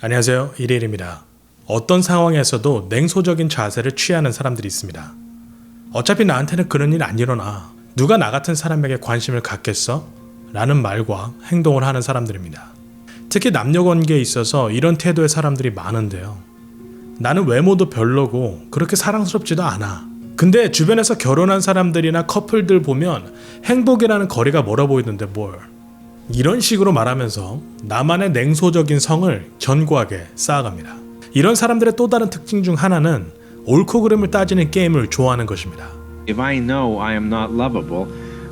안녕하세요. 이레일입니다. 어떤 상황에서도 냉소적인 자세를 취하는 사람들이 있습니다. 어차피 나한테는 그런 일 안 일어나. 누가 나 같은 사람에게 관심을 갖겠어? 라는 말과 행동을 하는 사람들입니다. 특히 남녀 관계에 있어서 이런 태도의 사람들이 많은데요. 나는 외모도 별로고 그렇게 사랑스럽지도 않아. 근데 주변에서 결혼한 사람들이나 커플들 보면 행복이라는 거리가 멀어 보이는데 뭘. 이런 식으로 말하면서 나만의 냉소적인 성을 견고하게 쌓아갑니다. 이런 사람들의 또 다른 특징 중 하나는 옳고 그름을 따지는 게임을 좋아하는 것입니다. If I know I am not lovable,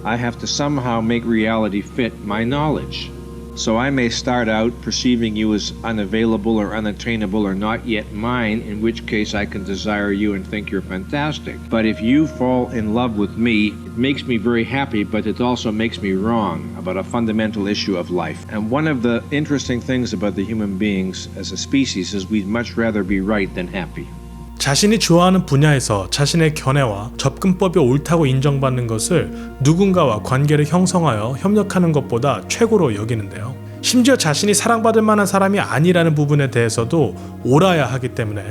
I have to somehow make reality fit my knowledge. So I may start out perceiving you as unavailable or unattainable or not yet mine, in which case I can desire you and think you're fantastic. But if you fall in love with me, it makes me very happy, but it also makes me wrong about a fundamental issue of life. And one of the interesting things about the human beings as a species is we'd much rather be right than happy. 자신이 좋아하는 분야에서 자신의 견해와 접근법이 옳다고 인정받는 것을 누군가와 관계를 형성하여 협력하는 것보다 최고로 여기는데요. 심지어 자신이 사랑받을 만한 사람이 아니라는 부분에 대해서도 옳아야 하기 때문에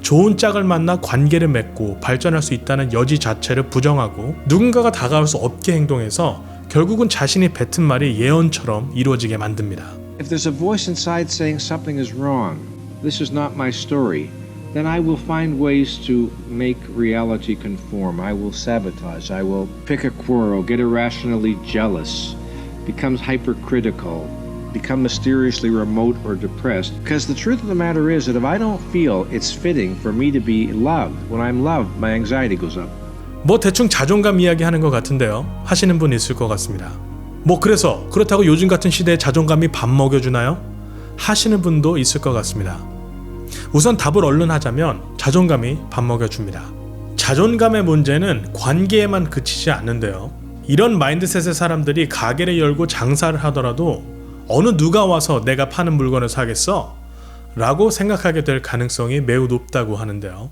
좋은 짝을 만나 관계를 맺고 발전할 수 있다는 여지 자체를 부정하고 누군가가 다가올 수 없게 행동해서 결국은 자신이 뱉은 말이 예언처럼 이루어지게 만듭니다. If there's a voice inside saying something is wrong, this is not my story, then I will find ways to make reality conform. I will sabotage. I will pick a quarrel, get irrationally jealous, becomes hypercritical, become mysteriously remote or depressed. Because the truth of the matter is that if I don't feel it's fitting for me to be loved, when I'm loved, my anxiety goes up. 뭐 대충 자존감 이야기 하는 것 같은데요. 하시는 분 있을 것 같습니다. 뭐 그래서 그렇다고 요즘 같은 시대에 자존감이 밥 먹여주나요? 하시는 분도 있을 것 같습니다. 우선 답을 얼른 하자면 자존감이 밥 먹여줍니다. 자존감의 문제는 관계에만 그치지 않는데요. 이런 마인드셋의 사람들이 가게를 열고 장사를 하더라도 어느 누가 와서 내가 파는 물건을 사겠어? 라고 생각하게 될 가능성이 매우 높다고 하는데요.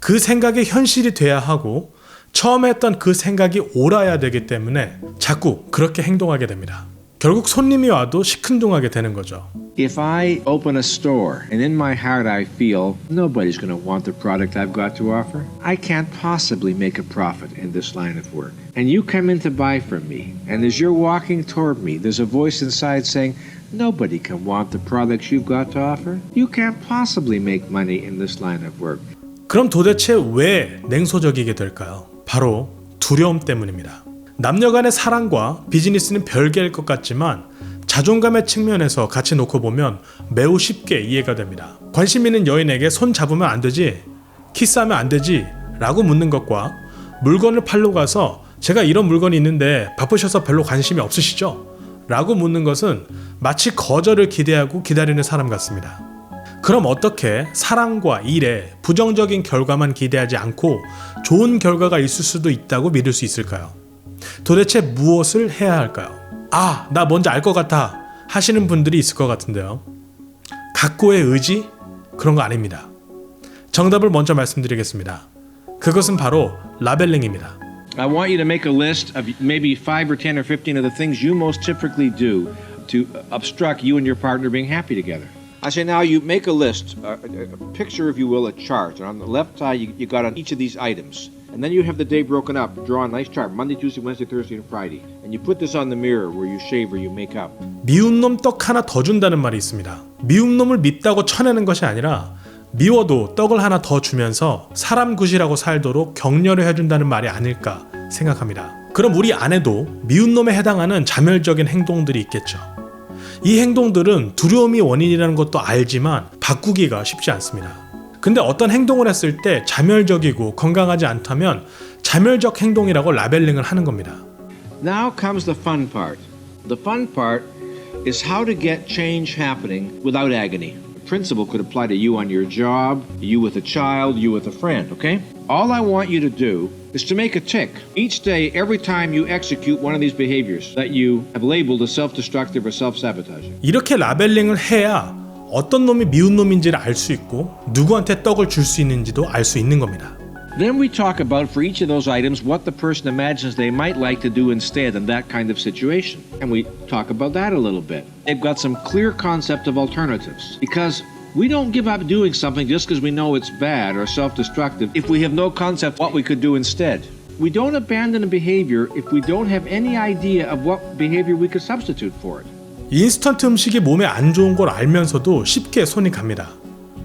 그 생각이 현실이 돼야 하고 처음에 했던 그 생각이 옳아야 되기 때문에 자꾸 그렇게 행동하게 됩니다. 결국 손님이 와도 시큰둥하게 되는 거죠. If I open a store and in my heart I feel nobody's going to want the product I've got to offer, I can't possibly make a profit in this line of work. And you come in to buy from me, and as you're walking toward me, there's a voice inside saying, Nobody can want the products you've got to offer. You can't possibly make money in this line of work. 그럼 도대체 왜 냉소적이게 될까요? 바로 두려움 때문입니다. 남녀 간의 사랑과 비즈니스는 별개일 것 같지만 자존감의 측면에서 같이 놓고 보면 매우 쉽게 이해가 됩니다. 관심 있는 여인에게 손 잡으면 안 되지? 키스하면 안 되지? 라고 묻는 것과 물건을 팔러 가서 제가 이런 물건이 있는데 바쁘셔서 별로 관심이 없으시죠? 라고 묻는 것은 마치 거절을 기대하고 기다리는 사람 같습니다. 그럼 어떻게 사랑과 일에 부정적인 결과만 기대하지 않고 좋은 결과가 있을 수도 있다고 믿을 수 있을까요? 도대체 무엇을 해야 할까요? 아, 나 뭔지 알 것 같아 하시는 분들이 있을 것 같은데요. 각고의 의지? 그런 거 아닙니다. 정답을 먼저 말씀드리겠습니다. 그것은 바로 라벨링입니다. I want you to make a list of maybe five or 10 or 15 of the things you most typically do to obstruct you and your partner being happy together. I say now you make a list, a, a, picture, if you will, a chart. And on the left side, you, you got on each of these items. And then you have the day broken up. Draw a nice chart Monday, Tuesday, Wednesday, Thursday, and Friday. And you put this on the mirror where you shave or you make up. 미운 놈 떡 하나 더 준다는 말이 있습니다. 미운 놈을 밉다고 쳐내는 것이 아니라 미워도 떡을 하나 더 주면서 사람 굿이라고 살도록 격려를 해준다는 말이 아닐까 생각합니다. 그럼 우리 안에도 미운 놈에 해당하는 자멸적인 행동들이 있겠죠. 이 행동들은 두려움이 원인이라는 것도 알지만 바꾸기가 쉽지 않습니다. 근데 어떤 행동을 했을 때 자멸적이고 건강하지 않다면 자멸적 행동이라고 라벨링을 하는 겁니다. Now comes the fun part. The fun part is how to get change happening without agony. Principle could apply to you on your job, you with a child, you with a friend, okay? All I want you to do is to make a tick each day, every time you execute one of these behaviors that you have labeled as self destructive or self sabotaging. 이렇게 라벨링을 해야 어떤 놈이 미운 놈인지를 알 수 있고 누구한테 떡을 줄 수 있는지도 알 수 있는 겁니다. Then we talk about for each of those items what the person imagines they might like to do instead in that kind of situation. And we talk about that a little bit. They've got some clear concept of alternatives. Because We don't give up doing something just because we know it's bad or self destructive if we have no concept what we could do instead. We don't abandon a behavior if we don't have any idea of what behavior we could substitute for it. 인스턴트 음식이 몸에 안 좋은 걸 알면서도 쉽게 손이 갑니다.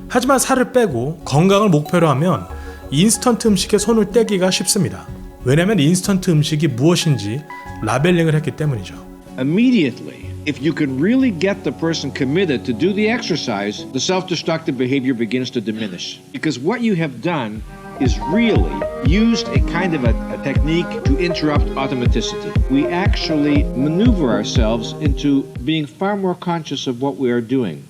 하지만 살을 빼고 건강을 목표로 하면 인스턴트 음식에 손을 떼기가 쉽습니다. 왜냐면 인스턴트 음식이 무엇인지 라벨링을 했기 때문이죠. Immediately, if you can really get the person committed to do the exercise, the self destructive behavior begins to diminish. Because what you have done is really used a kind of a, a technique to interrupt automaticity. We actually maneuver ourselves into being far more conscious of what we are doing.